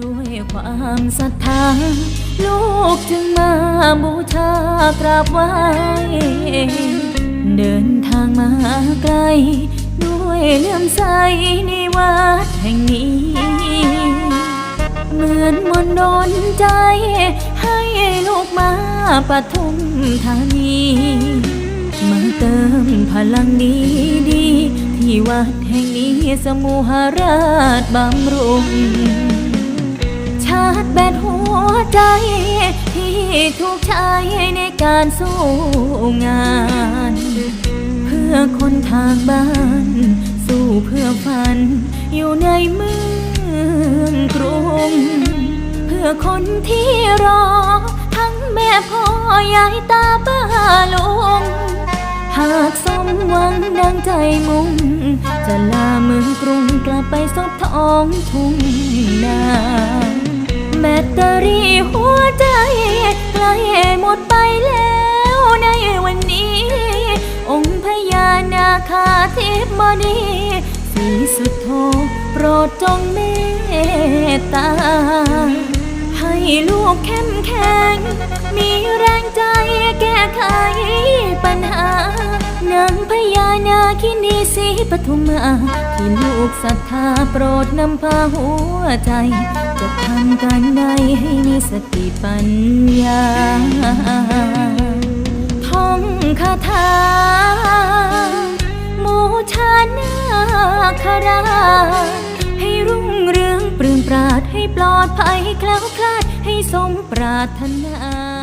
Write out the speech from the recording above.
ด้วยความศรัทธาลูกจึงมาบูชากราบไหว้เดินทางมาไกล ด้วยเลื่อมใสในวัดแห่งนี้ เหมือนมนดนใจ ให้ลูกมาปทุมธานี มาเติมพลังดีดีที่วัดแห่งนี้สมุหราชบำรุง แบตหัวใจ ที่ถูกใช้ในการสู้งาน เพื่อคนทางบ้าน สู้เพื่อฝัน อยู่ในเมืองกรุง เพื่อคนที่รอ ทั้งแม่พ่อยายตาป้าลุงหากสมหวังดังใจมุ่ง จะลาเมืองกรุงกลับไปซบท้องทุ่งนา แบตเตอรี่หัวใจใกล้หมดไปแล้วในวันนี้ องค์พญานาคาเทพมณีสีสุดโทโปรดจงเมตตา ให้ลูกเข้มแข็ง มีแรงใจแก้ไขปัญหานางพญานาคินีสีปทุมมา ที่ลูกศรัทธาโปรดนำพาหัวใจ จะทำการใดให้มีสติปัญญาท่องคาถามูชานาคาราให้รุ่งเรืองปรื้มปราดให้ปลอดภัยแคล้วคลาดให้สมปรารถนา